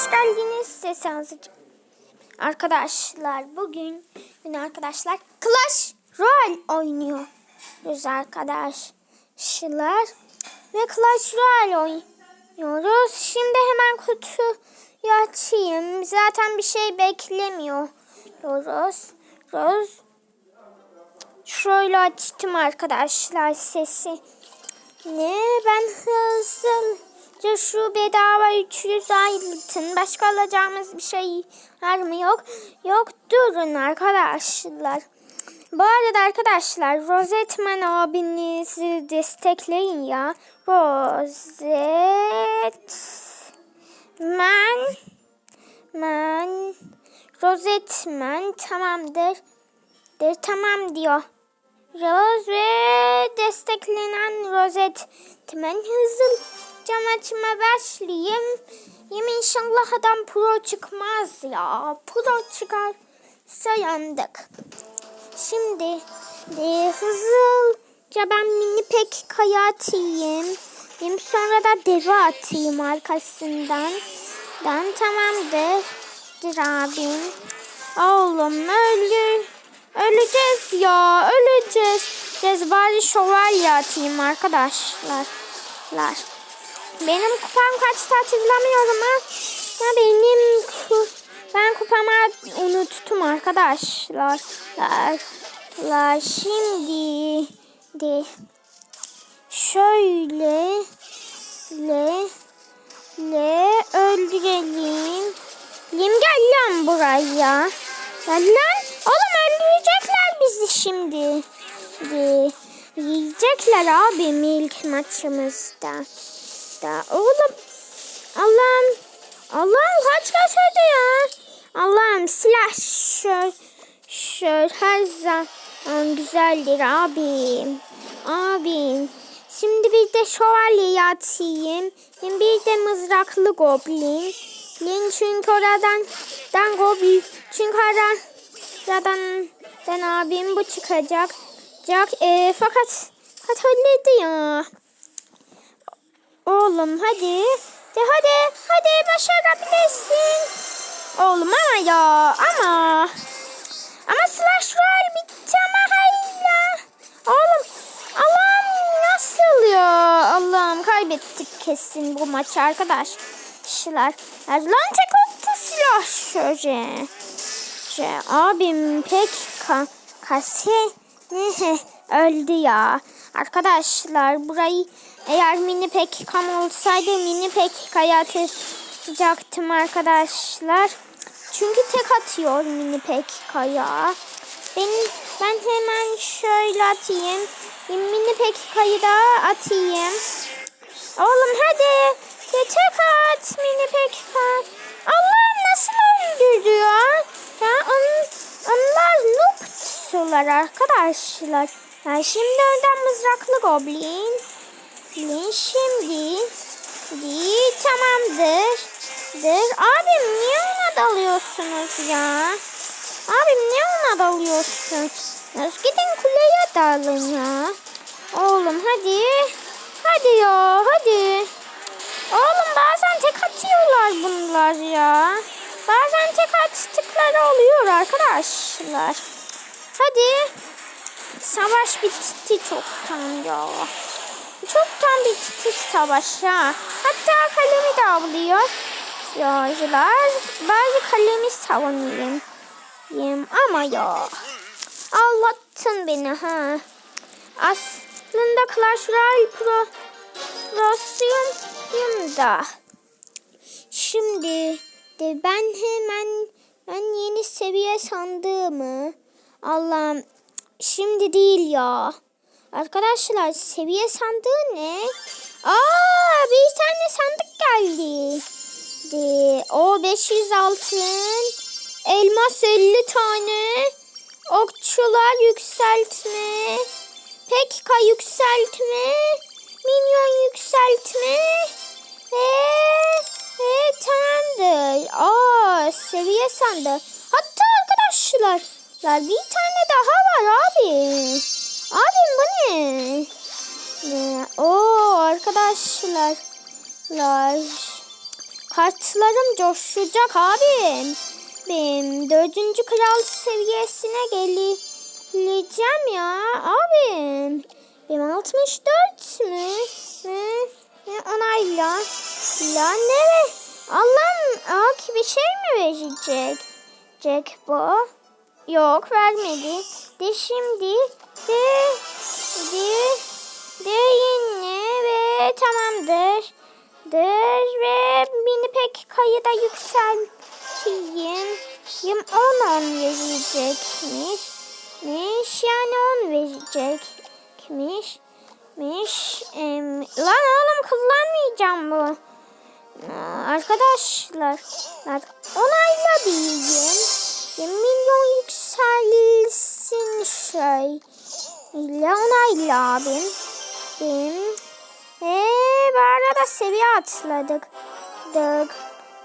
hoş geldiniz. Ses azıcık. Arkadaşlar bugün bugün arkadaşlar Clash Royale oynuyoruz arkadaşlar. Ve Clash Royale oynuyoruz. Şimdi hemen kutuyu açayım. Zaten bir şey beklemiyoruz. Roz. Şöyle açtım arkadaşlar sesi. Ne? Ben hızlıca şu bedava 300 altın. Başka alacağımız bir şey var mı? Yok. Yok durun arkadaşlar. Bu arada arkadaşlar Rosetman abinizi destekleyin ya. Rosetman Man Rosetman tamamdır. Der, tamam diyor. Rose ve desteklenen rozet. Hemen hızlıca maçıma başlayayım. Yem inşallah adam pro çıkmaz ya. Pro çıkarsa yandık. Şimdi de hızlıca ben mini pek kaya atayım. Hem sonra da deve atayım arkasından. Ben tamamdır. Dur abim. Oğlum öldür. Öleceğiz ya. Öleceğiz. Cezbari şövalye atayım arkadaşlar. Lar. Benim kupam kaçtı hatırlamıyorum ha. Ya benim ben kupamı unuttum arkadaşlar. Lar. Lar. Şimdi de şöyle le le öldürelim. Lim gel lan buraya. Gel lan. Oğlum öldürecekler bizi şimdi. De, yiyecekler abi ilk maçımızda. Da, oğlum. Allah'ım. Allah'ım kaç kaç ödü ya. Allah'ım silah şöyle, şöyle her zaman güzeldir abim. Abim. Şimdi bir de şövalye atayım. Bir de mızraklı goblin. Lin çünkü oradan dan goblin çünkü oradan oradan dan abim bu çıkacak. Jack, e, fakat fakat öyleydi ya. Oğlum hadi. De hadi hadi başarabilirsin. Oğlum ama ya ama. Ama slash var bitti ama hala. Oğlum Allah'ım nasıl ya? Allah'ım kaybettik kesin bu maçı arkadaşlar. Lan tek attı silah şöyle. Abim pek ka kase ne öldü ya. Arkadaşlar burayı eğer mini pek kam olsaydı mini pek kaya atacaktım arkadaşlar. Çünkü tek atıyor mini pek kaya. Ben, hemen şöyle atayım. Mini pek kayı da atayım. Oğlum hadi. De tek at mini pek kay. Allah nasıl öldürdü ya? Ya on, onlar noob'sular arkadaşlar. Yani şimdi önden mızraklı goblin. Goblin şimdi. Di tamamdır. Dır. Abim niye ona dalıyorsunuz ya? Abim niye ona dalıyorsunuz? Gidin kuleye dalın ya. Oğlum hadi. Hadi ya hadi. Oğlum bazen tek atıyorlar bunlar ya. Bazen tek attıkları oluyor arkadaşlar. Hadi. Savaş bitti çoktan ya. Çoktan bitti savaş ya. Hatta kalemi de avlıyor. Yağcılar bazı kalemi savunuyorum. Yem ama ya. Anlattın beni ha. Aslında Clash Royale Pro Rosyum'da. Şimdi de ben hemen ben yeni seviye sandığımı Allah'ım şimdi değil ya. Arkadaşlar seviye sandığı ne? Aa bir tane sandık geldi. De, o 500 altın. Elmas 50 tane. Okçular yükseltme. Pekka yükseltme. Minyon yükseltme. Ve, ve tamamdır. Aa seviye sandığı. Hatta arkadaşlar bir tane daha var abi. Abim bu ne? ne? Oo arkadaşlar. Lar. kartlarım coşacak abim. Ben dördüncü kral seviyesine geleceğim ya abim. Benim 64 mü? Ne? Ne onayla. La ne? Allah'ım ak bir şey mi verecek? Jack bu. Yok vermedi. De şimdi de de de yine ve tamamdır. Dır ve beni pek kayıda yükselteyim. Yim 10 on verecekmiş. Miş yani 10 verecekmiş. Miş. Em, lan oğlum kullanmayacağım bu. Arkadaşlar. Onayla diyeyim. Ya milyon yükselsin şey. İlla onayla abim. Benim. Eee bu arada seviye atladık. Dık.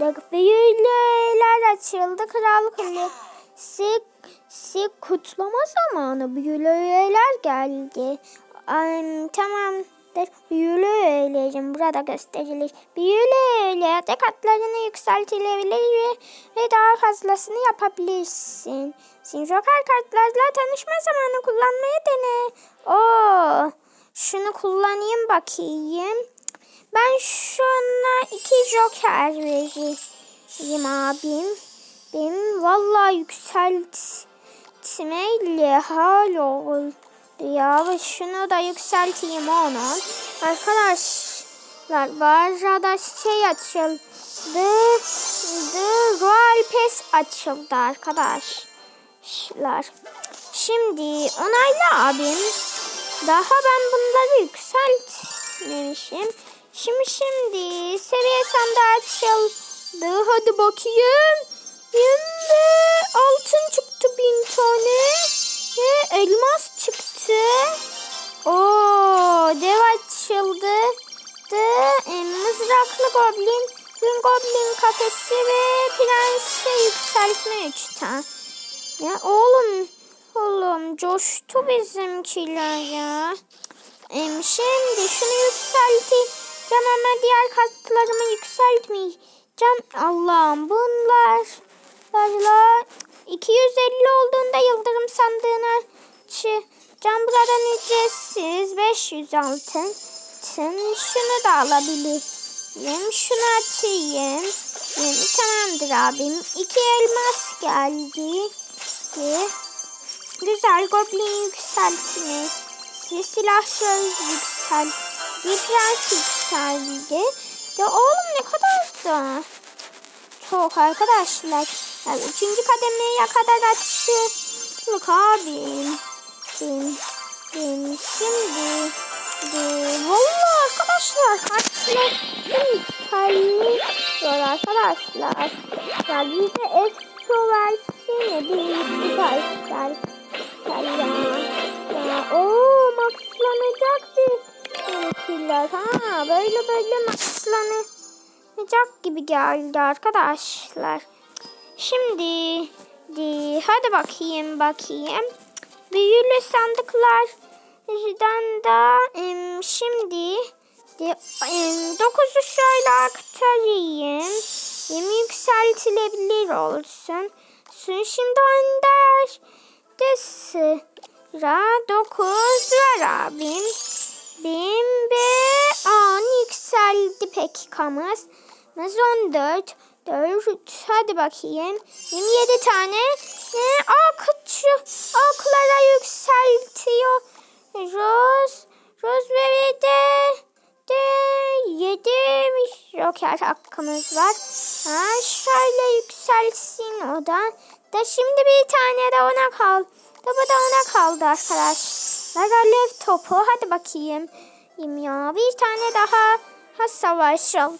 Dık. Büyüler açıldı. Kral kulesi. Si kutlama zamanı. Büyüler geldi. Ay, tamamdır. Büyülü öğelerim burada gösterilir. Büyülü öğelerde katlarını yükseltilebilir ve, daha fazlasını yapabilirsin. Sin kartlarla tanışma zamanı kullanmaya dene. Oo, şunu kullanayım bakayım. Ben şuna iki Joker vereyim abim. Benim vallahi yükseltmeyle hal oldu ya. Şunu da yükselteyim onu. Arkadaşlar bu arada şey açıldı. The Royal Pass açıldı arkadaşlar. Şimdi onayla abim. Daha ben bunları yükseltmemişim. Şimdi şimdi seviye sandığı açıldı. Hadi bakayım. Şimdi altın çıktı bin tane. Ve elmas çıktı. Oo, dev açıldı. De, e, mızraklı goblin, gün goblin kafesi ve prense yükseltme üç tane. Ya oğlum, oğlum coştu bizimkiler ya. Em, şimdi şunu yükselteceğim ama diğer kartlarımı yükseltmeyeceğim. Allah'ım bunlar. Bunlarla 250 olduğunda yıldırım sandığına çıkacağım. Buradan ücretsiz 500 altın. Tın, Şunu da alabilirim. Şunu açayım. Yani, tamamdır abim. İki elmas geldi. Güzel goblin yükseltme. Silahşör yükseldi. Prens yükseldi. Ya oğlum ne kadar da çok arkadaşlar. Yani üçüncü kademeye kadar açtık abim. Benim, benim şimdi de, vallahi arkadaşlar kartlar yükselmiyor arkadaşlar. Ya bize ESO versene bir süperstar. Ya, ya ooo maxlanacak bir killer. Ha böyle böyle maxlanacak gibi geldi arkadaşlar. Şimdi de, hadi bakayım bakayım. Büyülü sandıklar da em, şimdi dokuzu şöyle aktarayım. Yemi yükseltilebilir olsun. Sun şimdi önder de sıra dokuz var abim. Bim be an yükseldi pekikamız. Mız on dört. Dört. Hadi bakayım. 27 tane. Ne? Akçı. Aklara yükseltiyor. Roz. Ve de. De. Yedi. Joker hakkımız var. Ha, şöyle yükselsin o da. Da şimdi bir tane de ona kaldı. Da bu da ona kaldı arkadaşlar. Alev topu. Hadi bakayım. Ya bir tane daha ha savaşalım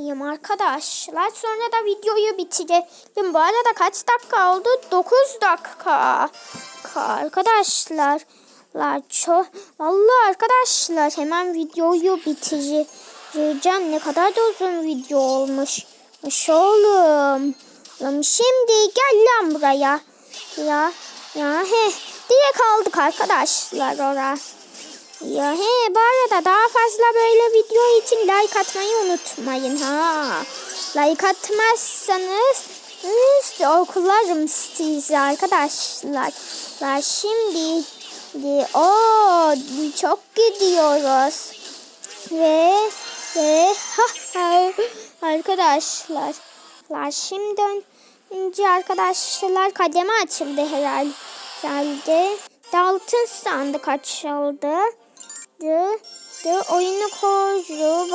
diyeyim arkadaşlar. Sonra da videoyu bitirelim. Bu arada kaç dakika oldu? 9 dakika. Arkadaşlar. Çok, vallahi arkadaşlar hemen videoyu bitireceğim. Ne kadar da uzun video olmuş. Oğlum. Oğlum şimdi gel lan buraya. Ya ya he diye kaldık arkadaşlar oraya. Ya he bu arada daha fazla böyle video için like atmayı unutmayın ha. like atmazsanız işte okularım sizi arkadaşlar. Ve şimdi de, o çok gidiyoruz. Ve ve ha, ha, arkadaşlar. La şimdi önce arkadaşlar kademe açıldı herhalde. herhalde. De altın sandık açıldı. De, oyunu koydu.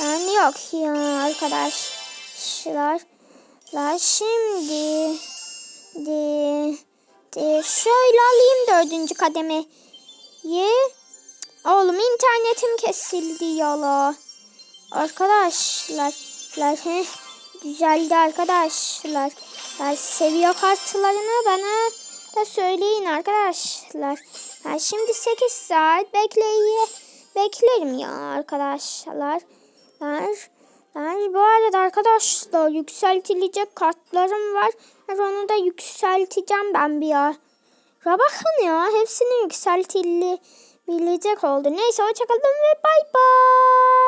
Yani yok ya arkadaşlar. La şimdi de, de şöyle alayım dördüncü kademeyi. Oğlum internetim kesildi yala. Arkadaşlar. La, heh, güzeldi arkadaşlar. La, seviye kartlarını bana da söyleyin arkadaşlar. Ben şimdi 8 saat bekleye beklerim ya arkadaşlar. Ben bu arada arkadaşlar yükseltilecek kartlarım var. Onu da yükselteceğim ben bir ara. Bakın ya hepsini yükseltilecek oldu. Neyse hoşçakalın ve bay bay.